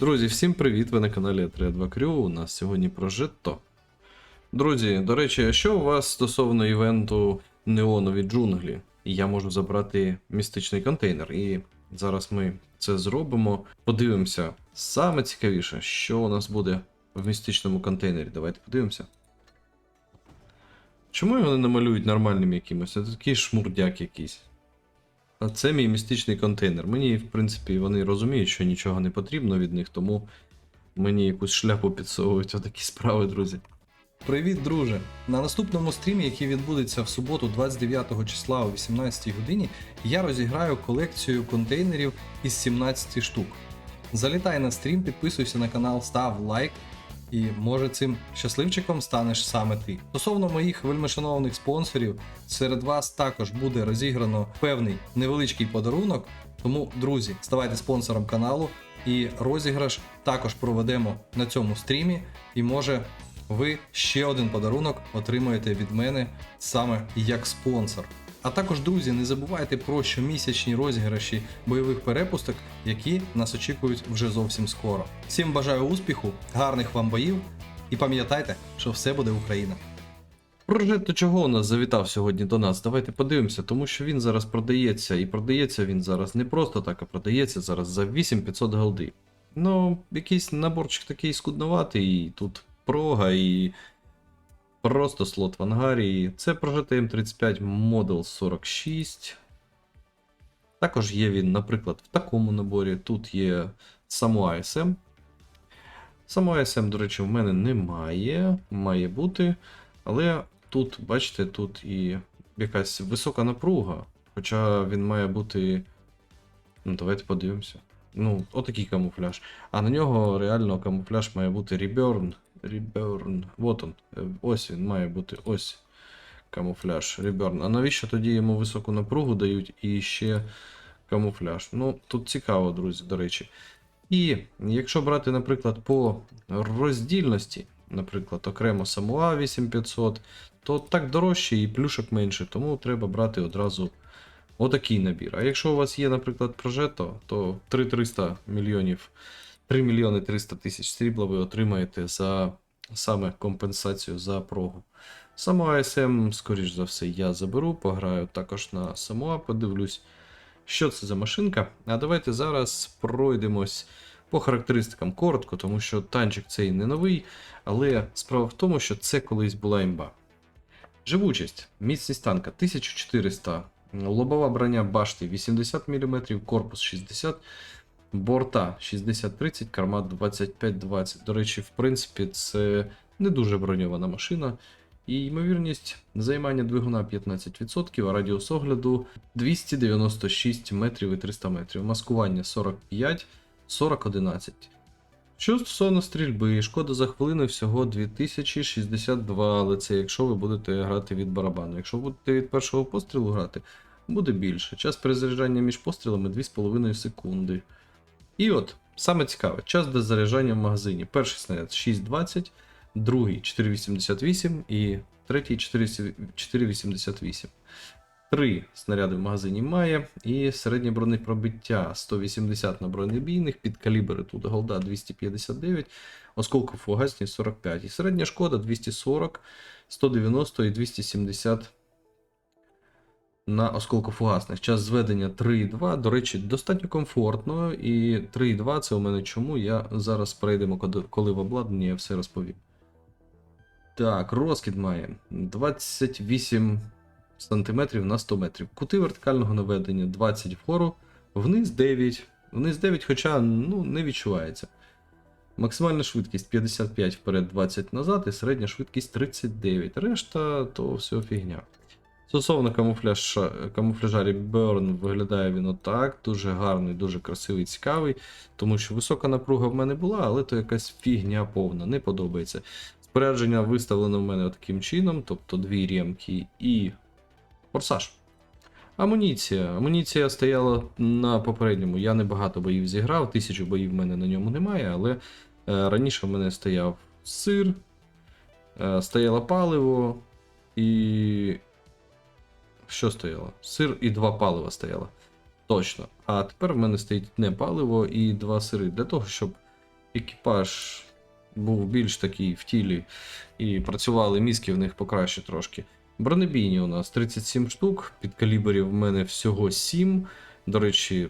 Друзі, всім привіт! Ви на каналі 32 Crew. У нас сьогодні про жито. Друзі, до речі, що у вас стосовно івенту Неонові джунглі? Я можу забрати містичний контейнер, і зараз ми це зробимо. Подивимося. Саме цікавіше, що у нас буде в містичному контейнері. Давайте подивимося. Чому вони не малюють нормальним якимось? Це такий шмурдяк якийсь. Це мій містичний контейнер. Мені, в принципі, вони розуміють, що нічого не потрібно від них, тому мені якусь шляпу підсовують отакі справи, друзі. Привіт, друже! На наступному стрімі, який відбудеться в суботу, 29 числа о 18 годині, я розіграю колекцію контейнерів із 17 штук. Залітай на стрім, підписуйся на канал, став лайк. І може цим щасливчиком станеш саме ти. Стосовно моїх вельмишановних спонсорів, серед вас також буде розіграно певний невеличкий подарунок. Тому, друзі, ставайте спонсором каналу і розіграш також проведемо на цьому стрімі. І може ви ще один подарунок отримаєте від мене саме як спонсор. А також, друзі, не забувайте про щомісячні розіграші бойових перепусток, які нас очікують вже зовсім скоро. Всім бажаю успіху, гарних вам боїв і пам'ятайте, що все буде Україна. Прожито чого у нас завітав сьогодні до нас? Давайте подивимося, тому що він зараз продається, і продається він зараз не просто так, а продається зараз за 8500 голди. Ну, якийсь наборчик такий скудноватий, і тут прога, і просто слот в ангарі. Це прожитий М35 Model 46. Також є він, наприклад, в такому наборі. Тут є само ASM. Само ASM, до речі, в мене немає. Має бути. Але тут, бачите, тут і якась висока напруга. Хоча він має бути. Ну, давайте подивимося. Ну, отакий камуфляж. А на нього реально камуфляж має бути Reburn. Reburn. Вот он. Е, Ось він має бути ось камуфляж. Reburn. А навіщо тоді йому високу напругу дають і ще камуфляж? Ну, тут цікаво, друзі, до речі. І якщо брати, наприклад, по роздільності, наприклад, окремо Самуа 8500, то так дорожче і плюшок менше, тому треба брати одразу отакий набір. А якщо у вас є, наприклад, прожето, то 3300 мільйонів, 3 мільйони 300 тисяч срібла ви отримаєте за саме компенсацію за прогу. Саму ASM, скоріш за все, я заберу, пограю також на Самуа, подивлюсь, що це за машинка. А давайте зараз пройдемось по характеристикам коротко, тому що танчик цей не новий, але справа в тому, що це колись була імба. Живучість, міцність танка 1400, лобова броня башти 80 мм, корпус 60 борта 60-30, карма 25-20. До речі, в принципі, це не дуже броньована машина. І ймовірність займання двигуна 15%, а радіус огляду 296 метрів і 300 метрів. Маскування 45, 40-11. Що стосовно стрільби, шкода за хвилину всього 2062, але це якщо ви будете грати від барабану. Якщо будете від першого пострілу грати, буде більше. Час перезаряджання між пострілами 2,5 секунди. І от, саме цікаве, час до заряджання в магазині. Перший снаряд 6,20, другий 4,88 і третій 4,88. Три снаряди в магазині має, і середнє бронепробиття 180 на бронебійних, під калібри тут голда 259, осколку фугасні 45. І середня шкода 240, 190 і 270 на осколкофугасних. Час зведення 3,2. До речі, достатньо комфортно. І 3,2 це у мене чому. Я зараз перейдемо, коли- в обладнанні я все розповім. Так, розкид має 28 см на 100 метрів. Кути вертикального наведення 20 вгору, вниз 9. Вниз 9, хоча ну, не відчувається. Максимальна швидкість 55 вперед, 20 назад, і середня швидкість 39. Решта то все фігня. Стосовно камуфляжа, камуфляжа Reburn виглядає він отак, дуже гарний, дуже красивий, цікавий, тому що висока напруга в мене була, але то якась фігня повна, не подобається. Спорядження виставлено в мене таким чином, тобто дві рємки і форсаж. Амуніція. Амуніція стояла на попередньому. Я не багато боїв зіграв, тисячу боїв в мене на ньому немає, але е, раніше в мене стояв сир, е, стояло паливо і. Що стояло? Сир і два палива стояло. Точно. А тепер в мене стоїть не паливо і два сири. Для того, щоб екіпаж був більш такий в тілі і працювали мізки в них покраще трошки. Бронебійні у нас 37 штук, під калібрів в мене всього 7. До речі,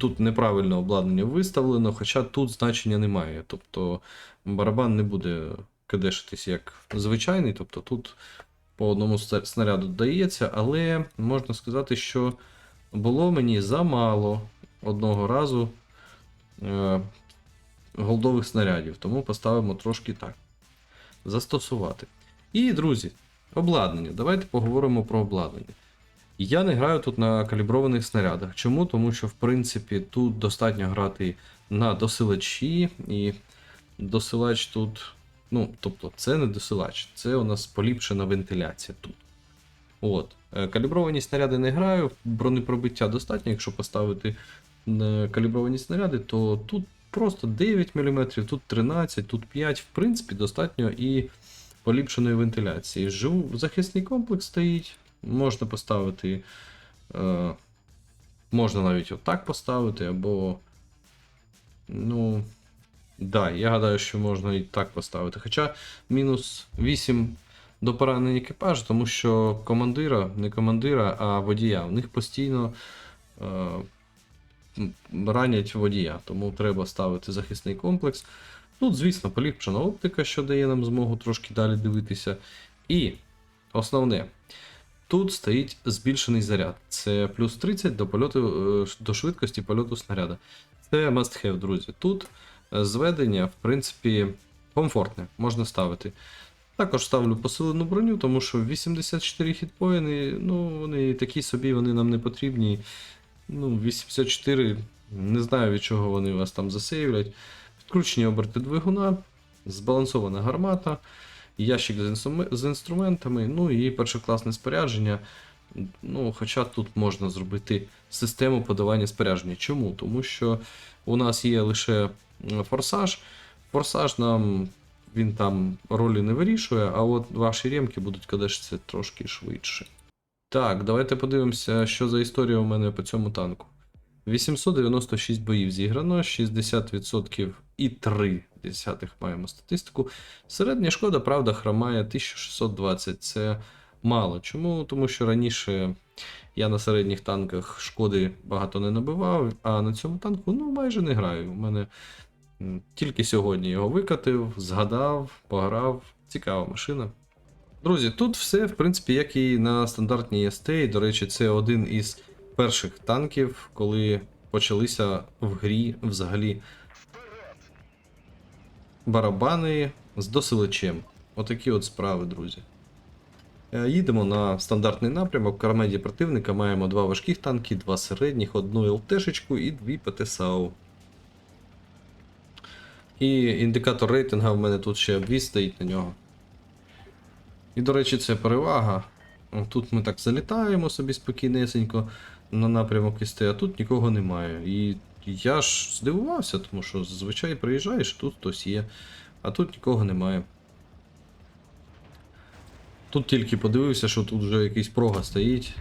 тут неправильно обладнання виставлено, хоча тут значення немає. Тобто барабан не буде кидешитись як звичайний, тобто тут по одному снаряду дається, але можна сказати, що було мені замало одного разу е, голдових снарядів, тому поставимо трошки так. Застосувати. І, друзі, обладнання. Давайте поговоримо про обладнання. Я не граю тут на каліброваних снарядах. Чому? Тому що, в принципі, тут достатньо грати на досилачі, і досилач тут. Ну, тобто, це не досилач, це у нас поліпшена вентиляція тут. От. Е, Калібровані снаряди не граю, бронепробиття достатньо, якщо поставити е, калібровані снаряди, то тут просто 9 мм, тут 13, тут 5, в принципі, достатньо і поліпшеної вентиляції. Живу, захисний комплекс стоїть, можна поставити. Е, можна навіть отак поставити, або. Ну. Да, я гадаю, що можна і так поставити. Хоча мінус 8 до поранень екіпажу, тому що командира, не командира, а водія. В них постійно е, ранять водія, тому треба ставити захисний комплекс. Тут, звісно, поліпшена оптика, що дає нам змогу трошки далі дивитися. І основне, тут стоїть збільшений заряд. Це плюс 30 до, польоту, е, до швидкості польоту снаряда. Це must have, друзі. Тут зведення, в принципі, комфортне, можна ставити. Також ставлю посилену броню, тому що 84 хітпоїни, ну, вони такі собі, вони нам не потрібні. Ну, 84, не знаю від чого вони вас там засейвлять. Підкручені оберти двигуна, збалансована гармата, ящик з, інструментами, ну і першокласне спорядження. Ну, хоча тут можна зробити систему подавання спорядження. Чому? Тому що у нас є лише форсаж. Форсаж нам він там ролі не вирішує, а от ваші ремки будуть кадешитися трошки швидше. Так, давайте подивимося, що за історія у мене по цьому танку. 896 боїв зіграно, 60% і 3 десятих маємо статистику. Середня шкода, правда, хромає 1620. Це мало. Чому? Тому що раніше я на середніх танках шкоди багато не набивав, а на цьому танку ну майже не граю. У мене тільки сьогодні його викатив, згадав, пограв. Цікава машина. Друзі, тут все, в принципі, як і на стандартній ST. До речі, це один із перших танків, коли почалися в грі взагалі барабани з досилачем. Отакі от справи, друзі. Е, Їдемо на стандартний напрямок. В кармеді противника маємо два важких танки, два середніх, одну ЛТшечку і дві ПТСАУ. І індикатор рейтинга в мене тут ще обвіз стоїть на нього. І, до речі, це перевага. Тут ми так залітаємо собі спокійнесенько на напрямок СТ, а тут нікого немає. І я ж здивувався, тому що зазвичай приїжджаєш, тут хтось є, а тут нікого немає. Тут тільки подивився, що тут вже якийсь прога стоїть.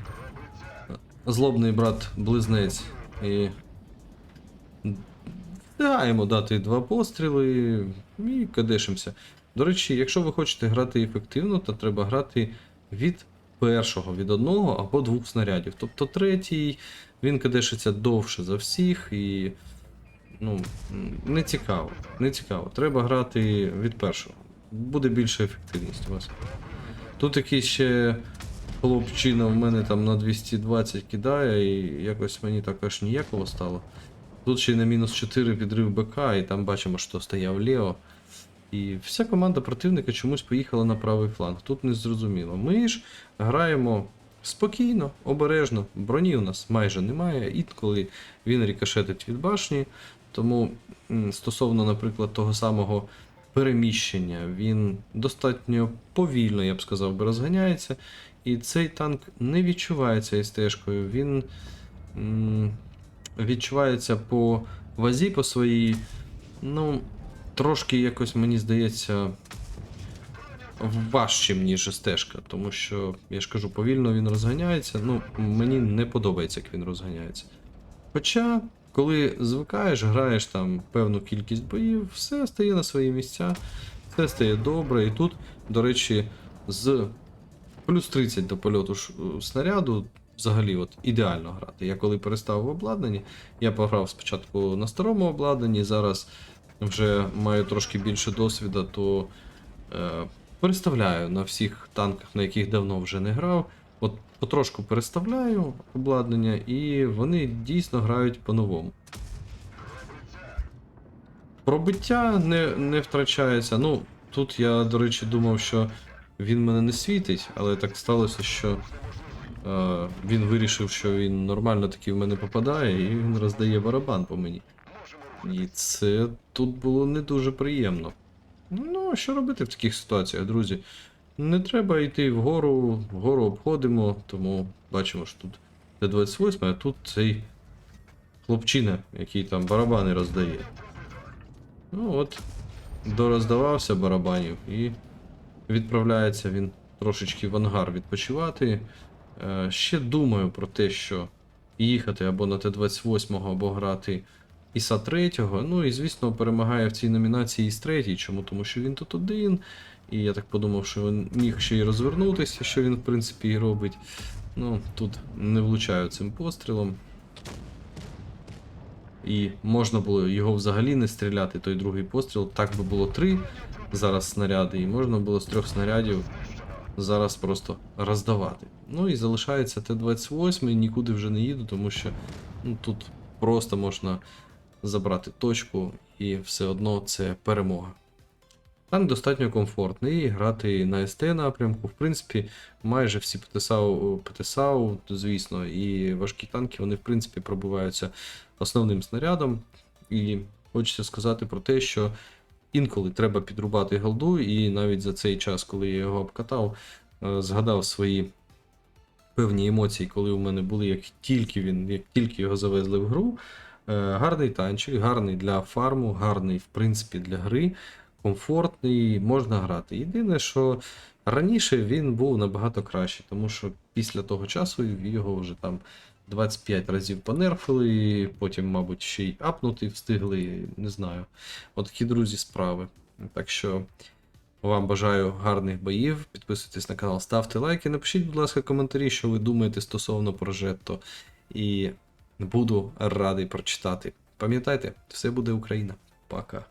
Злобний брат близнець. І. Встигаємо дати два постріли і кадешимося. До речі, якщо ви хочете грати ефективно, то треба грати від першого, від одного або двох снарядів. Тобто третій, він кадешиться довше за всіх і. Ну, не цікаво. Не цікаво. Треба грати від першого. Буде більша ефективність у вас. Тут якийсь ще хлопчина в мене там на 220 кидає, і якось мені також ніякого стало. Тут ще й на мінус 4 підрив БК, і там бачимо, що стояв Лео. І вся команда противника чомусь поїхала на правий фланг. Тут не зрозуміло. Ми ж граємо спокійно, обережно. Броні у нас майже немає, інколи він рікошетить від башні. Тому стосовно, наприклад, того самого переміщення, він достатньо повільно, я б сказав, би розганяється. І цей танк не відчувається СТ-шкою. Він м, відчувається по вазі по своїй. Ну, трошки якось мені здається важчим, ніж стежка, тому що, я ж кажу, повільно він розганяється. Ну, мені не подобається, як він розганяється. Хоча, коли звикаєш, граєш там певну кількість боїв, все стає на свої місця, все стає добре. І тут, до речі, з плюс 30 до польоту снаряду взагалі от ідеально грати. Я коли переставив обладнання, я пограв спочатку на старому обладнанні, зараз вже маю трошки більше досвіду, то е, переставляю на всіх танках, на яких давно вже не грав. От потрошку переставляю обладнання, і вони дійсно грають по-новому. Пробиття не, не втрачається. Ну, тут я, до речі, думав, що він мене не світить, але так сталося, що е, він вирішив, що він нормально таки в мене попадає, і він роздає барабан по мені. І це тут було не дуже приємно. Ну, що робити в таких ситуаціях, друзі? Не треба йти вгору, вгору обходимо, тому бачимо, що тут Т-28, а тут цей хлопчина, який там барабани роздає. Ну от, дороздавався барабанів і відправляється він трошечки в ангар відпочивати. Е, ще думаю про те, що їхати або на Т-28, або грати Іса 3. Ну і звісно, перемагає в цій номінації Іс 3. Чому? Тому що він тут один. І я так подумав, що він міг ще й розвернутися, що він в принципі і робить. Ну, тут не влучаю цим пострілом. І можна було його взагалі не стріляти, той другий постріл. Так би було три зараз снаряди, і можна було з трьох снарядів зараз просто роздавати. Ну і залишається Т-28, нікуди вже не їду, тому що ну, тут просто можна забрати точку, і все одно це перемога. Танк достатньо комфортний, грати на СТ напрямку, в принципі, майже всі ПТСАУ, ПТСАУ, звісно, і важкі танки, вони в принципі пробиваються основним снарядом. І хочеться сказати про те, що інколи треба підрубати голду, і навіть за цей час, коли я його обкатав, е, згадав свої певні емоції, коли у мене були, як тільки він, як тільки його завезли в гру. Е, Гарний танчик, гарний для фарму, гарний, в принципі, для гри, комфортний, можна грати. Єдине, що раніше він був набагато кращий, тому що після того часу його вже там 25 разів понерфили, потім, мабуть, ще й апнути встигли, не знаю. От такі друзі справи. Так що вам бажаю гарних боїв. Підписуйтесь на канал, ставте лайки, напишіть, будь ласка, коментарі, що ви думаєте стосовно прожетто. І буду радий прочитати. Пам'ятайте, все буде Україна. Пока.